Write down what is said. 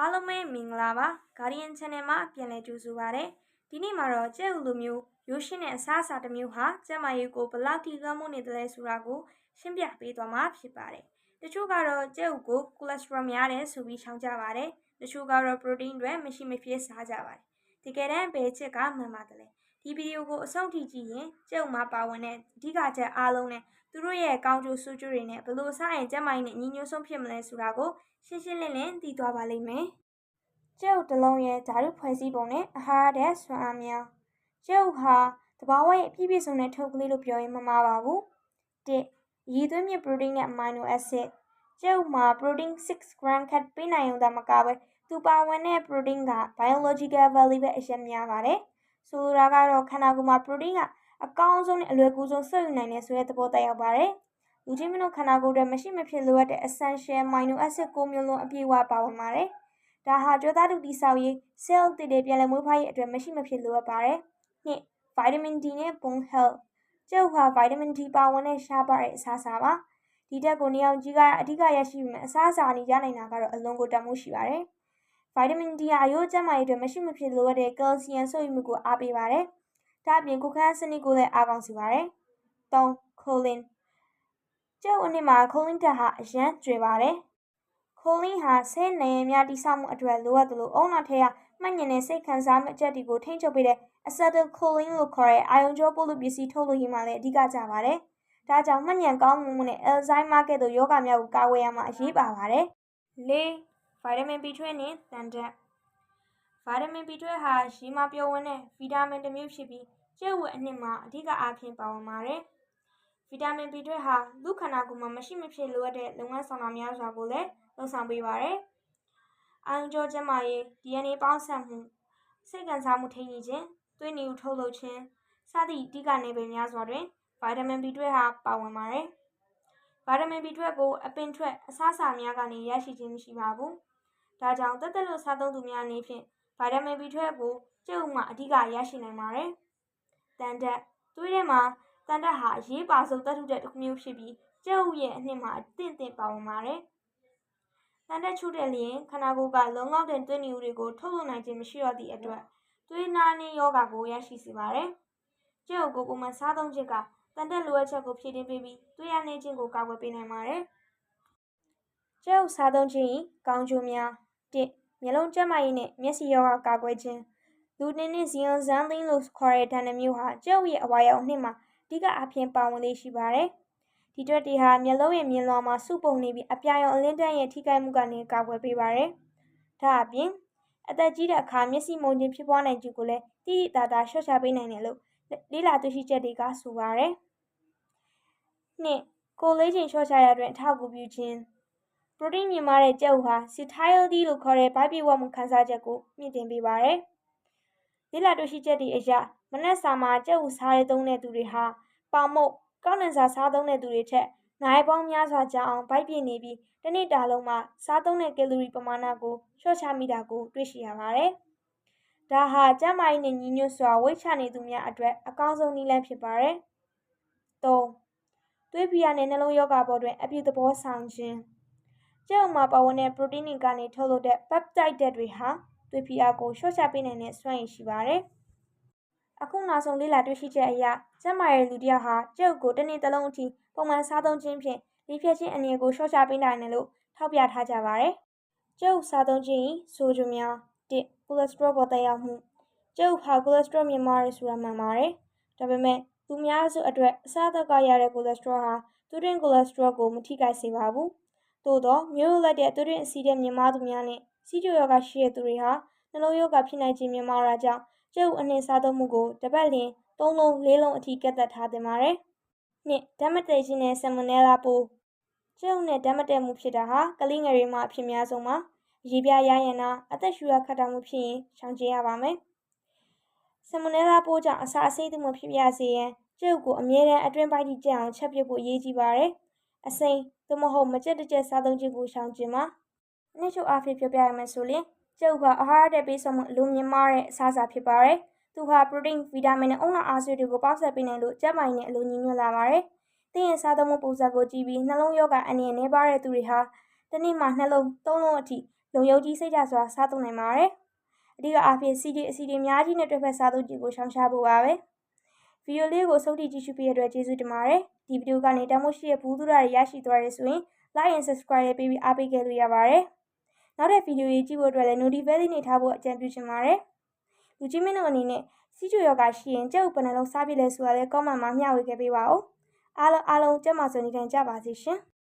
အားလုံးပဲမင်္ဂလာပါ Guardian Channel မှာပြန်လည်ကြိုဆိုပါရစေဒီနေ့မှာတော့ကျဲဥလိုမျိုးရိုးရှင်းတဲ့အစားအစာတစ်မျိုးဟာကျန်းမာရေးကိုဘယ်လောက်ထိလွှမ်းမိုးနေတယ်လဲဆိုတာကိုရှင်းပြပေးသွားမှာဖြစ်ပါတယ်တချို့ကတော့ကျဲဥကို cholesterol များတယ်ဆိုပြီးရှောင်ကြပါတယ်တချို့ကတော့ protein တွေမရှိမဖြစ်စားကြပါတယ်တကယ်တမ်းဘယ်ချက်ကမှန်ပါတယ်လဲ ဒီဗီဒီယိုကိုအဆုံးထိကြည့်ရင်ကျဲဥမှာပါဝင်တဲ့အဓိကချက်အားလုံးနဲ့သူတို့ရဲ့ကောင်းကျိုးဆိုးကျိုးတွေနဲ့ဘယ်လိုစားရင်ကျန်းမာရေးနဲ့ညီညွတ်ဆုံးဖြစ်မလဲဆိုတာကိုရှင်းရှင်းလင်းလင်းသိသွားပါလိမ့်မယ်။ကျဲဥတစ်လုံးရဲ့ဓာတုဖွဲ့စည်းပုံနဲ့အာဟာရတဲ့ဆွမ်းအားများကျဲဥဟာတဘာဝရဲ့အပြည့်ပြည့်စုံတဲ့ထုတ်ကလေးလို့ပြောရင်မမှားပါဘူး။တစ်ရည်သွေးမြစ် protein နဲ့ amino acid ကျဲဥမှာ protein 6 gram ခတ်ပေးနိုင်ုံသာမကဘဲသူပါဝင်တဲ့ protein က biological value ပဲအရင်များပါတယ်။ ဆိုလိုတာကတော့ခန္ဓာကိုယ်မှာ protein ကအကောင်းဆုံးနဲ့အလွယ်ကူဆုံးစုပ်ယူနိုင်တယ်ဆိုတဲ့သဘောသက်ရောက်ပါတယ်။လူချင်းမင်းတို့ခန္ဓာကိုယ်တွေမရှိမဖြစ်လိုအပ်တဲ့ essential amino acid 9မျိုးလုံးအပြည့်အဝပါဝင်ပါတယ်။ဒါဟာကြိုးသားတူတိဆောက်ရေး cell တည်တဲ့ပြန်လည်မွေးဖွားရေးအတွက်မရှိမဖြစ်လိုအပ်ပါတယ်။နှစ် vitamin D နဲ့ bone health ကျုပ်ဟာ vitamin D ပါဝင်တဲ့ရှားပါတဲ့အစားအစာပါ။ဒီတက်ကိုနေအောင်ကြီးကအဓိကရရှိပေမဲ့အစားအစာအနေရနိုင်တာကတော့အလွန်ကိုတန်ဖိုးရှိပါတယ်။ vitamin D ဟာရိုးကျန်းမာရေးအတွက်မရှိမဖြစ်လိုအပ်တဲ့ calcium စုပ်ယူမှုကိုအားပေးပါတယ်။ဒါ့အပြင်ကိုခန်းစနစ်ကိုလည်းအားကောင်းစေပါတယ်။3 choline ကျုပ်အနည်းမှာခိုလင်းဓာတ်ဟာအရန်ကျွဲပါတယ်။ခိုလင်းဟာဆဲနယ်များတိဆောက်မှုအတွက်လိုအပ်သလိုအုံနောက်ထဲကမှတ်ညင်တဲ့စိတ်ခံစားမှုအချက်တွေကိုထိန်းချုပ်ပေးတဲ့ acetylcholine လို့ခေါ်တဲ့အာယုံကြောပို့လို့ပစ္စည်းထုတ်လို့ရမှလည်းအဓိကကျပါတယ်။ဒါကြောင့်မှတ်ညံကောင်းမှုနဲ့ Alzheimer ကဲ့သို့ယောဂများကိုကာကွယ်ရမှာအရေးပါပါတယ်။၄ vitamin B12 နဲ့တန်တက်ဗိုက်တာမင် B12 ဟာရေမှာပျော်ဝင်တဲ့ဗီတာမင်တစ်မျိုးဖြစ်ပြီးကျက်ဝက်အနှစ်မှာအဓိကအားဖြင့်ပါဝင်ပါတယ်။ဗီတာမင် B12 ဟာလူခန္ဓာကိုယ်မှာမရှိမဖြစ်လိုအပ်တဲ့လုပ်ငန်းဆောင်တာများစွာကိုလည်းလုပ်ဆောင်ပေးပါတယ်။အာရုံကြောကျန်းမာရေး DNA ပေါင်းစပ်မှုစိတ်ခံစားမှုထိန်းခြင်းသွေးနီဦးထုတ်လုပ်ခြင်းစသည့်အဓိကနေပင်များစွာတွင်ဗိုက်တာမင် B12 ဟာပါဝင်ပါတယ်။ဗိုက်တာမင် B12 ကိုအပင်ထွက်အစားအစာများကနေရရှိခြင်းမရှိပါဘူး။ ဒါကြောင့်တက်တက်လို့စားသုံးသူများအနေဖြင့်ဗိုက်တာမင် B12 ကိုကျုပ်မှအဓိကရရှိနိုင်ပါတယ်။တန်တက်သွေးထဲမှာတန်တက်ဟာအရေးပါဆုံးသတ္တုတက်တစ်ခုမျိုးဖြစ်ပြီးကျုပ်ရဲ့အနှစ်မှာအသင့်အသင့်ပါဝင်ပါတယ်။တန်တက်ချို့တဲ့လျင်ခန္ဓာကိုယ်ကလုံလောက်တဲ့သွေးနည်းတွေကိုထုတ်လွှတ်နိုင်ခြင်းမရှိတော့သည့်အတွက်သွေးနာနှင်းယောဂကိုရရှိစေပါတယ်။ကျုပ်ကိုကိုမှစားသုံးခြင်းကတန်တက်လိုအပ်ချက်ကိုဖြည့်တင်းပေးပြီးသွေးရနှင်းခြင်းကိုကာကွယ်ပေးနိုင်ပါတယ်။ကျုပ်စားသုံးခြင်းကောင်းကျိုးများ ၁မျက်လုံးကျန်းမာရေးနဲ့မျက်စိရောဂါကာကွယ်ခြင်းလူနှင်းနှင်းဇီယွန်ဇန်သင်းလို့ခေါ်တဲ့ဓာတ်နှမျိုးဟာကျုပ်ရဲ့အဝါရောင်နှစ်မှာအဓိကအဖြစ်ပါဝင်လေးရှိပါတယ်။ဒီတွက်တွေဟာမျက်လုံးရဲ့မြင်လွှာမှာစုပုံနေပြီးအပြာရောင်အလင်းတန်းရဲ့ထိခိုက်မှုကနေကာကွယ်ပေးပါတယ်။ဒါအပြင်အသက်ကြီးတဲ့အခါမျက်စိမုံခြင်းဖြစ်ပွားနိုင်ခြင်းကိုလည်းတိတိတသားရှော့ချပေးနိုင်တယ်လို့လေးလာတွေ့ရှိချက်တွေကဆိုပါတယ်။နှစ်ကိုလေးချိန်ရှော့ချရတွင်အထောက်အကူပြုခြင်း ပရိုတင်းမြင့်မားတဲ့ကြက်ဥဟာ satiety လို့ခေါ်တဲ့ဘိုက်ပြေဝမှုခံစားချက်ကိုမြင့်တင်ပေးပါတယ်။လေးလာတွေ့ရှိချက်တွေအရမနက်စာမှာကြက်ဥစားရဲသုံးတဲ့သူတွေဟာပေါင်မုတ်ကောက်နှံစာစားသုံးတဲ့သူတွေထက်နိုင်ပေါင်းများစွာကြာအောင်ဗိုက်ပြည့်နေပြီးတစ်နေ့တာလုံးမှာစားသုံးတဲ့ကယ်လိုရီပမာဏကိုလျှော့ချမိတာကိုတွေ့ရှိရပါတယ်။ဒါဟာကျန်းမာရေးနဲ့ညီညွတ်စွာဝိတ်ချနေသူများအတွက်အကောင်းဆုံးနည်းလမ်းဖြစ်ပါတယ်။၃သွေးဖီယာနဲ့နှလုံးရောဂါပေါ်တွင်အပြုသဘောဆောင်ခြင်း ကျုပ်မှာပါဝင်တဲ့ protein တွေကနေထုတ်လုပ်တဲ့ peptide ဓာတ်တွေဟာသွေးဖီယာကိုလျှော့ချပေးနိုင်တဲ့စွမ်းရည်ရှိပါတယ်။အခုနောက်ဆုံးလေ့လာတွေ့ရှိချက်အရကျန်းမာရေးလူတစ်ယောက်ဟာကြုတ်ကိုတစ်နေ့တစ်လုံးအထိပုံမှန်စားသုံးခြင်းဖြင့်လေဖြတ်ခြင်းအနေကိုလျှော့ချပေးနိုင်တယ်လို့ထောက်ပြထားကြပါတယ်။ကျုပ်စားသုံးခြင်းဆိုကြများတစ်ကိုလက်စထရောပေါ်တက်ရောက်မှုကျုပ်ဟာကိုလက်စထရောမြင့်မားရဆိုတာမှန်ပါတယ်။ဒါပေမဲ့သူများစုအတွက်အစားအသောက်ကရတဲ့ကိုလက်စထရောဟာသူတွင်ကိုလက်စထရောကိုမထိခိုက်စေပါဘူး။ သို့သောမျိုးလက်တဲ့သူတွင်အဆီတဲ့မြင့်မားသူများနဲ့စီးကျိုယောဂရှိတဲ့သူတွေဟာနှလုံးယောဂဖြစ်နိုင်ခြင်းမြင့်မားတာကြောင့်ကျုပ်အနှင်းစားသုံးမှုကိုတစ်ပတ်လျင်၃လုံး၄လုံးအထိကတ်သက်ထားတင်ပါတယ်။နှစ်ဓာတ်မတည့်ခြင်းနဲ့ဆယ်မွန်နဲလာပိုးကျုပ်နဲ့ဓာတ်မတည့်မှုဖြစ်တာဟာကလေးငယ်တွေမှာအဖြစ်များဆုံးပါ။ရေပြားရရင်နာအသက်ရှူရခတ်တာမှုဖြစ်ရင်ရှောင်ကျဉ်ရပါမယ်။ဆယ်မွန်နဲလာပိုးကြောင့်အစာအဆိပ်သူမှုဖြစ်ပြစေရန်ကျုပ်ကိုအမြဲတမ်းအတွင်းပိုင်းထိကျအောင်ချက်ပြဖို့အရေးကြီးပါတယ်။အစိမ်း သို့မဟုတ်မကြက်တကြက်စားသုံးခြင်းကိုရှောင်ကျဉ်ပါ။နှစ်ချုပ်အားဖြင့်ပြောပြရမယ်ဆိုရင်ကျုပ်ကအာဟာရတဲ့ပေးဆောင်မှုအလိုမြင်မာတဲ့အစားအစာဖြစ်ပါတယ်။သူဟာပရိုတင်း၊ဗီတာမင်နဲ့အုံနာအားဆွေးတွေကိုပေါင်းစပ်ပေးနိုင်လို့ကျန်းမာရေးနဲ့အလိုညီညွတ်လာပါတယ်။သင်ရဲ့စားသုံးမှုပုံစံကိုကြည့်ပြီးနှလုံးရောဂါအန္တရာယ်နည်းပါးတဲ့သူတွေဟာတစ်နေ့မှာနှလုံးသုံးလုံးအထိလုံယုံကြည်စိတ်ချစွာစားသုံးနိုင်ပါတယ်။အဓိကအားဖြင့်စီဒီအစီဒီအများကြီးနဲ့တွဲဖက်စားသုံးခြင်းကိုရှောင်ရှားဖို့ပါပဲ။ဗီဒီယိုလေးကိုစုပ်တိကြည့်ရှုပေးတဲ့အတွက်ကျေးဇူးတင်ပါတယ်။ ဒီဗီဒီယိုကနေတမိုးရှိရဲ့ဘူးသူရတွေရရှိသွားရဆိုရင် like and subscribe ပေးပြီးအားပေးခဲ့လို့ရပါတယ်။နောက်တဲ့ဗီဒီယိုကြီးကြည့်ဖို့အတွက်လည်း notification နေထားဖို့အကြံပြုချင်ပါတယ်။လူကြီးမင်းတို့အနေနဲ့စီချိုယောဂရှိရင်ကြက်ဥပနလုံးစားပြည့်လဲဆိုတာလဲ comment မှာမျှဝေခဲ့ပေးပါဦး။အားလုံးအားလုံးကျန်းမာစွာနေထိုင်ကြပါစေရှင်။